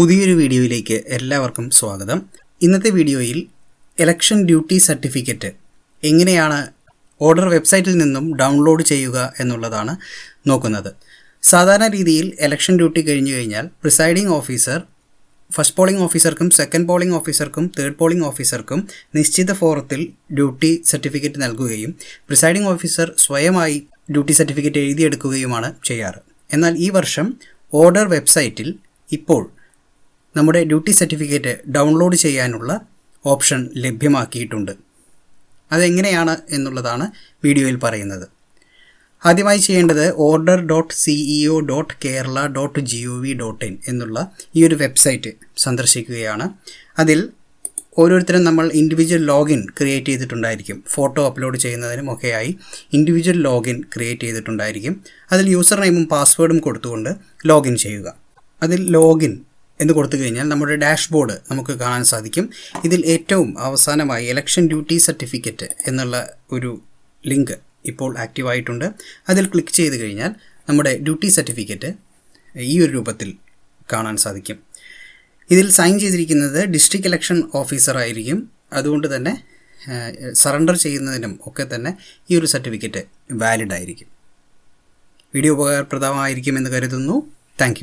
പുതിയൊരു വീഡിയോയിലേക്ക് എല്ലാവർക്കും സ്വാഗതം. ഇന്നത്തെ വീഡിയോയിൽ ഇലക്ഷൻ ഡ്യൂട്ടി സർട്ടിഫിക്കറ്റ് എങ്ങനെയാണ് ഓർഡർ വെബ്സൈറ്റിൽ നിന്നും ഡൗൺലോഡ് ചെയ്യുക എന്നുള്ളതാണ് നോക്കുന്നത്. സാധാരണ രീതിയിൽ ഇലക്ഷൻ ഡ്യൂട്ടി കഴിഞ്ഞു കഴിഞ്ഞാൽ പ്രിസൈഡിംഗ് ഓഫീസർ ഫസ്റ്റ് പോളിംഗ് ഓഫീസർക്കും സെക്കൻഡ് പോളിംഗ് ഓഫീസർക്കും തേർഡ് പോളിംഗ് ഓഫീസർക്കും നിശ്ചിത ഫോറത്തിൽ ഡ്യൂട്ടി സർട്ടിഫിക്കറ്റ് നൽകുകയും പ്രിസൈഡിംഗ് ഓഫീസർ സ്വയമായി ഡ്യൂട്ടി സർട്ടിഫിക്കറ്റ് എഴുതിയെടുക്കുകയുമാണ് ചെയ്യാറ്. എന്നാൽ ഈ വർഷം ഓർഡർ വെബ്സൈറ്റിൽ ഇപ്പോൾ നമ്മുടെ ഡ്യൂട്ടി സർട്ടിഫിക്കറ്റ് ഡൗൺലോഡ് ചെയ്യാനുള്ള ഓപ്ഷൻ ലഭ്യമാക്കിയിട്ടുണ്ട്. അതെങ്ങനെയാണ് എന്നുള്ളതാണ് വീഡിയോയിൽ പറയുന്നത്. ആദ്യമായി ചെയ്യേണ്ടത് order dot CEO dot Kerala dot G O V dot in എന്നുള്ള ഈ ഒരു വെബ്സൈറ്റ് സന്ദർശിക്കുകയാണ്. അതിൽ ഓരോരുത്തരും നമ്മൾ ഇൻഡിവിജ്വൽ ലോഗിൻ ക്രിയേറ്റ് ചെയ്തിട്ടുണ്ടായിരിക്കും. ഫോട്ടോ അപ്ലോഡ് ചെയ്യുന്നതിനും ഒക്കെയായി ഇൻഡിവിജ്വൽ ലോഗിൻ ക്രിയേറ്റ് ചെയ്തിട്ടുണ്ടായിരിക്കും. അതിൽ യൂസർ നെയിമും പാസ്വേഡും കൊടുത്തുകൊണ്ട് ലോഗിൻ ചെയ്യുക. അതിൽ ലോഗിൻ എന്ന് കൊടുത്തു കഴിഞ്ഞാൽ നമ്മുടെ ഡാഷ്ബോർഡ് നമുക്ക് കാണാൻ സാധിക്കും. ഇതിൽ ഏറ്റവും അവസാനമായി ഇലക്ഷൻ ഡ്യൂട്ടി സർട്ടിഫിക്കറ്റ് എന്നുള്ള ഒരു ലിങ്ക് ഇപ്പോൾ ആക്റ്റീവായിട്ടുണ്ട് അതിൽ ക്ലിക്ക് ചെയ്ത് കഴിഞ്ഞാൽ നമ്മുടെ ഡ്യൂട്ടി സർട്ടിഫിക്കറ്റ് ഈ ഒരു രൂപത്തിൽ കാണാൻ സാധിക്കും. ഇതിൽ സൈൻ ചെയ്തിരിക്കുന്നത് ഡിസ്ട്രിക്ട് ഇലക്ഷൻ ഓഫീസർ ആയിരിക്കും. അതുകൊണ്ട് തന്നെ സറണ്ടർ ചെയ്യുന്നതിനും ഒക്കെ തന്നെ ഈ ഒരു സർട്ടിഫിക്കറ്റ് വാലിഡ് ആയിരിക്കും. വീഡിയോ ഉപകാരപ്രദമായിരിക്കുമെന്ന് കരുതുന്നു. താങ്ക്